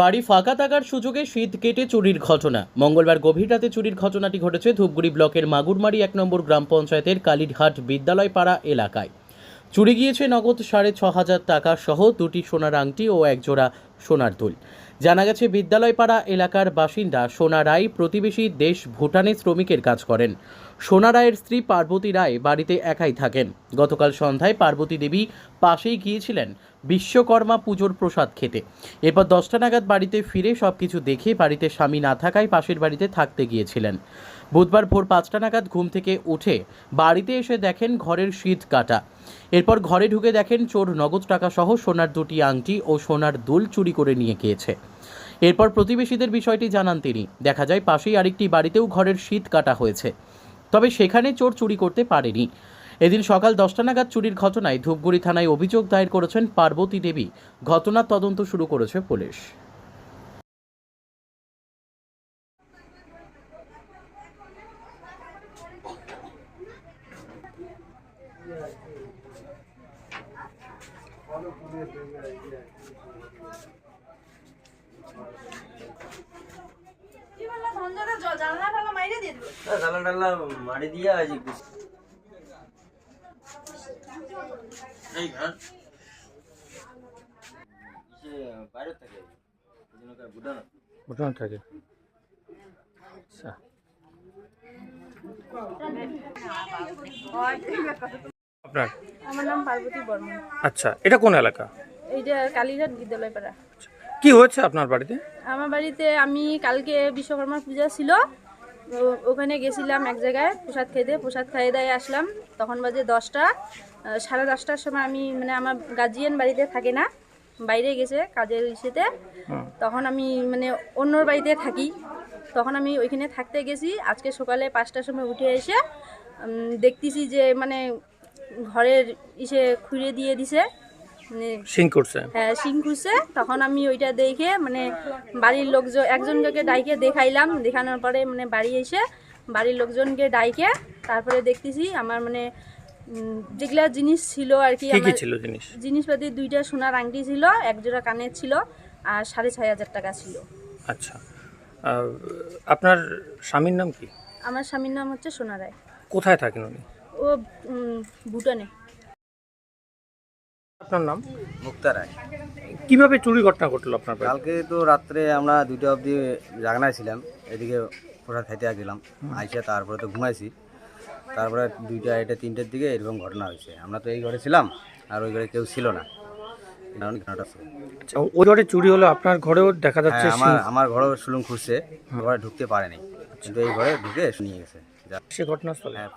বাড়ি ফাঁকা থাকার সুযোগে শীত কেটে চুরির ঘটনা। মঙ্গলবার গভীর রাতে চুরির ঘটনাটি ঘটেছে ধূপগুড়ি ব্লকের মাগুরমারি এক নম্বর গ্রাম পঞ্চায়েতের কালীরহাট বিদ্যালয় পাড়া এলাকায়। চুরি গিয়েছে নগদ সাড়ে ছ হাজার টাকা সহ দুটি সোনার আংটি ও একজোড়া সোনার দুল। জানা গেছে বিদ্যালয় পাড়া এলাকার বাসিন্দা সোনা রায় প্রতিবেশী দেশ ভুটানে শ্রমিকের কাজ করেন। সোনা রায়ের স্ত্রী পার্বতী রায় বাড়িতে একাই থাকেন। গতকাল সন্ধ্যায় পার্বতী দেবী পাশেই গিয়েছিলেন বিশ্বকর্মা পুজোর প্রসাদ খেতে। এরপর দশটা নাগাদ বাড়িতে ফিরে সব কিছু দেখে বাড়িতে স্বামী না থাকায় পাশের বাড়িতে থাকতে গিয়েছিলেন। বুধবার ভোর পাঁচটা নাগাদ ঘুম থেকে উঠে বাড়িতে এসে দেখেন ঘরের শীত কাটা। এরপর ঘরে ঢুকে দেখেন চোর নগদ টাকা সহ সোনার দুটি আংটি ও সোনার দুল চুরি করে নিয়ে গিয়েছে। এরপর প্রতিবেশীদের বিষয়টি জানান তিনি। দেখা যায় পাশেই আরেকটি বাড়িতেও ঘরের শীত কাটা হয়েছে। তবে সেখানে চোর চুরি করতে পারেনি। এদিন সকাল দশটা নাগাদ চুরির ঘটনায় ধূপগুড়ি থানায় অভিযোগ দায়ের করেছেন পার্বতী দেবী। ঘটনার তদন্ত শুরু করেছে পুলিশ। জানলা দিল জানলা টানলা মারি দিয়ে এই ঘর। বাইরে থাকে। আচ্ছা। আপনার? আমার নাম পার্বতী বর্মন। আচ্ছা এটা কোন এলাকা? এইটা কালীঘাট বিদ্যালয় পাড়া কি হয়েছে আপনার বাড়িতে? আমার বাড়িতে আমি কালকে বিশ্বকর্মা পূজা ছিল। ওখানে গেছিলাম এক জায়গায় প্রসাদ খেতে। প্রসাদ খাইয়ে দায়ে আসলাম। তখন বাজে দশটা। সাড়ে দশটার সময় আমি মানে আমার গার্জিয়ান বাড়িতে থাকে না। বাইরে গেছে কাজের ইসেতে। তখন আমি মানে অন্যর বাড়িতে থাকি। তখন আমি ওইখানে থাকতে গেছি। আজকে সকালে পাঁচটার সময় উঠে এসে দেখতেছি যে মানে ঘরের ইসে খুঁড়ে দিয়ে দিছে। মানে সিং করছে। হ্যাঁ সিং খুঁজছে তখন আমি ওইটা দেখে মানে বাড়ির লোকজন একজনকে ডাইকে দেখাইলাম। দেখানোর পরে মানে বাড়ি এসে বাড়ির লোকজনকে ডাইকে তারপরে দেখতেছি আমার মানে যেগুলা জিনিস ছিল আর কি ছিল জিনিস? জিনিসপাতি দুইটা সোনার আংটি ছিল এক জোড়া কানের ছিল আর সাড়ে ছয় হাজার টাকা ছিল। আচ্ছা। আপনার স্বামীর নাম কি? আমার স্বামীর নাম হচ্ছে সোনা রায়। কোথায় থাকেন উনি? ও ভুটানে। আপনার নাম? মুক্তা রায়। কীভাবে চুরি ঘটনা ঘটলো আপনার বাড়িতে? কালকে তো রাত্রে আমরা দুইটা অবধি জাগনায় ছিলাম এদিকে প্রসাদ খাইতে গেলাম। আইসে তারপরে তো ঘুমাইছি। তারপরে দুইটা এটা তিনটের দিকে এরকম ঘটনা হয়েছে। আমরা তো এই ঘরে ছিলাম আর ওই ঘরে কেউ ছিল না। কারণ ঘটনাটা। আচ্ছা, ওই ঘরে চুরি হলো আপনার ঘরেও দেখা যাচ্ছে হ্যাঁ, আমার আমার ঘরেও সুলুম খুঁজছে ঘরে ঢুকতে পারেনি। কিন্তু এই ঘরে ঢুকে নিয়ে গেছে। যা- সে ঘটনাস্থলে? হ্যাঁ